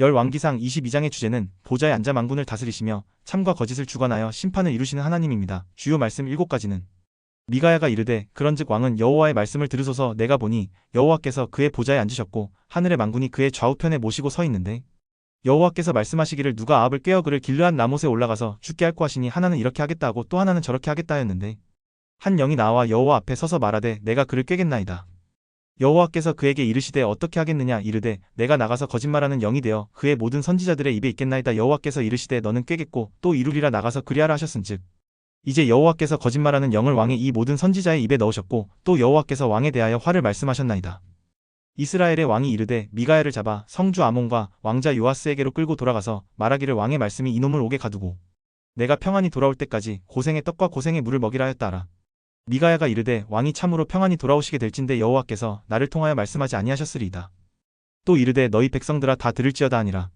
열 왕기상 22장의 주제는 보좌에 앉아 만군을 다스리시며 참과 거짓을 주관하여 심판을 이루시는 하나님입니다. 주요 말씀 7가지는 미가야가 이르되 그런즉 왕은 여호와의 말씀을 들으소서 내가 보니 여호와께서 그의 보좌에 앉으셨고 하늘의 만군이 그의 좌우편에 모시고 서 있는데 여호와께서 말씀하시기를 누가 아합을 깨어 그를 길르한 나못에 올라가서 죽게 할고 하시니 하나는 이렇게 하겠다 하고 또 하나는 저렇게 하겠다 하였는데 한 영이 나와 여호와 앞에 서서 말하되 내가 그를 꿰겠나이다. 여호와께서 그에게 이르시되 어떻게 하겠느냐 이르되 내가 나가서 거짓말하는 영이 되어 그의 모든 선지자들의 입에 있겠나이다 여호와께서 이르시되 너는 꿰겠고 또 이루리라 나가서 그리하라 하셨은즉 이제 여호와께서 거짓말하는 영을 왕의 이 모든 선지자의 입에 넣으셨고 또 여호와께서 왕에 대하여 화를 말씀하셨나이다. 이스라엘의 왕이 이르되 미가야를 잡아 성주 아몬과 왕자 요아스에게로 끌고 돌아가서 말하기를 왕의 말씀이 이놈을 옥에 가두고 내가 평안히 돌아올 때까지 고생의 떡과 고생의 물을 먹이라 하였다라. 미가야가 이르되 왕이 참으로 평안히 돌아오시게 될진대 여호와께서 나를 통하여 말씀하지 아니하셨으리이다. 또 이르되 너희 백성들아 다 들을지어다 하니라.